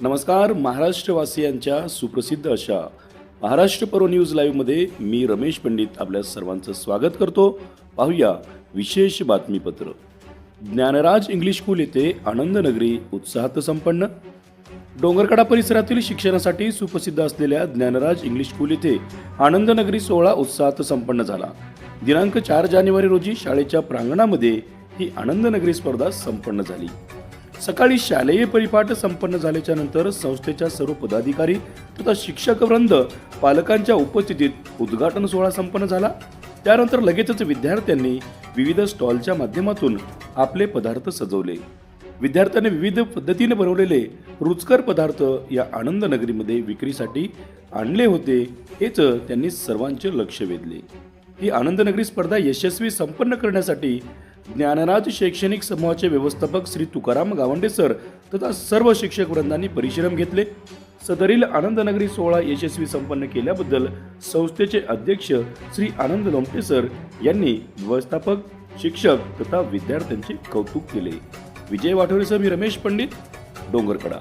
नमस्कार महाराष्ट्रवासियांच्या सुप्रसिद्ध अशा महाराष्ट्र पर्व न्यूज लाईव्हमध्ये मी रमेश पंडित आपल्या सर्वांचं स्वागत करतो. पाहूया विशेष बातमीपत्र. ज्ञानराज इंग्लिश स्कूल येथे आनंदनगरी उत्साहात संपन्न. डोंगरकडा परिसरातील शिक्षणासाठी सुप्रसिद्ध असलेल्या ज्ञानराज इंग्लिश स्कूल येथे आनंदनगरी सोहळा उत्साहात संपन्न झाला. दिनांक चार जानेवारी रोजी शाळेच्या प्रांगणामध्ये ही आनंदनगरी स्पर्धा संपन्न झाली. सकाळी शालेय परिपाठ संपन्न झाल्याच्यानंतर संस्थेच्या सर्व पदाधिकारी तथा शिक्षक वृंद पालकांच्या उपस्थितीत उद्घाटन सोहळा संपन्न झाला. त्यानंतर लगेचच विद्यार्थ्यांनी विविध स्टॉलच्या माध्यमातून आपले पदार्थ सजवले. विद्यार्थ्यांनी विविध पद्धतीने बनवलेले रुचकर पदार्थ या आनंद नगरीमध्ये विक्रीसाठी आणले होते हेच त्यांनी सर्वांचे लक्ष वेधले. ही आनंदनगरी स्पर्धा यशस्वी संपन्न करण्यासाठी ज्ञानराज शैक्षणिक समूहाचे व्यवस्थापक श्री तुकाराम गावंडे सर तथा सर्व शिक्षक वृंदांनी परिश्रम घेतले. सदरील आनंदनगरी सोहळा यशस्वी संपन्न केल्याबद्दल संस्थेचे अध्यक्ष श्री आनंद लोमटे सर यांनी व्यवस्थापक शिक्षक तथा विद्यार्थ्यांचे कौतुक केले. विजय वाठोरेसह मी रमेश पंडित डोंगरकडा.